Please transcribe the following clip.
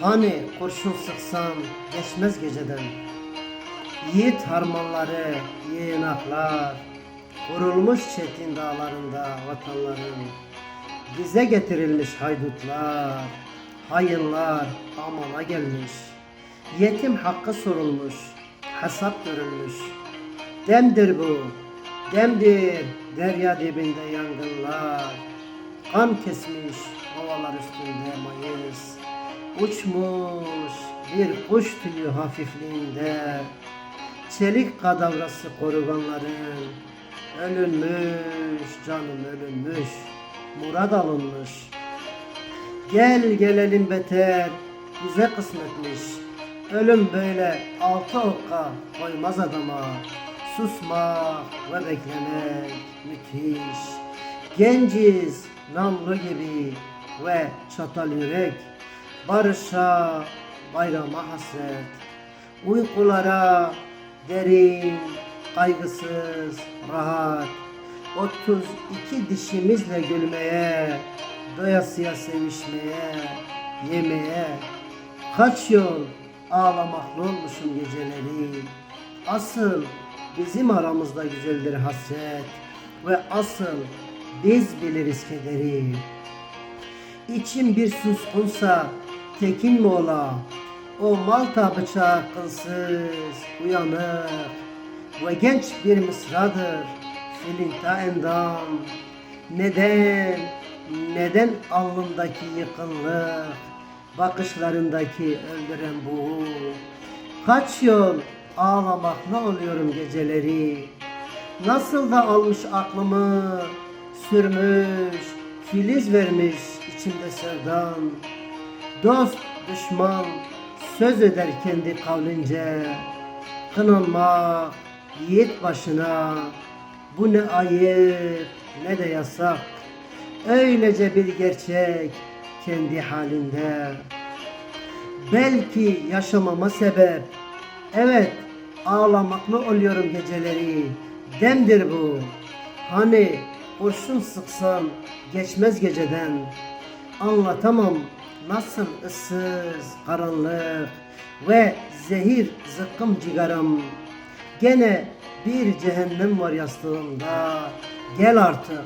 Hani kurşun sıksan geçmez geceden. Yiğit harmanları, yığınaklar Kurulmuş çetin dağlarında vatanların. Bize getirilmiş haydutlar Hayınlar amana gelmiş. Yetim hakkı sorulmuş Hesap görülmüş. Demdir bu Demdir derya dibinde yangınlar. Kan kesmiş ovalar üstünde mayıs Uçmuş bir kuş tüyü hafifliğinde Çelik kadavrası koruganların Ölünmüş canım ölünmüş Murad alınmış. Gel gelelim beter bize kısmetmiş. Ölüm böyle altı okka koymaz adama. Susmak ve beklemek müthiş. Genciz namlu gibi ve çatal yürek Barışa bayrama hasret. Uykulara derin kaygısız rahat. 32 dişimizle gülmeye Doyasıya sevişmeye Yemeye. Kaç yol ağlamaklı olmuşum geceleri. Asıl bizim aramızda güzeldir hasret Ve asıl biz biliriz kederi. İçim bir suskunsa tekin mi ola? O malta bıçağı kılsız uyanık. Ve genç bir mısradır filinta endam. Neden, neden alnımdaki yıkınlık Bakışlarındaki öldüren bu? Kaç yol ağlamakla oluyorum geceleri? Nasıl da almış aklımı Sürmüş, filiz vermiş içimde sevdan Dost, düşman söz eder kendi kavlince. Kınanmak yiğit başına. Bu ne ayıp ne de yasak. Öylece bir gerçek kendi halinde. Belki yaşamama sebep. Evet ağlamaklı oluyorum geceleri. Demdir bu. Hani kurşun sıksan geçmez geceden. Anlatamam nasıl ıssız karanlık Ve zehir zıkkım cigaram. Gene bir cehennem var yastığımda. Gel artık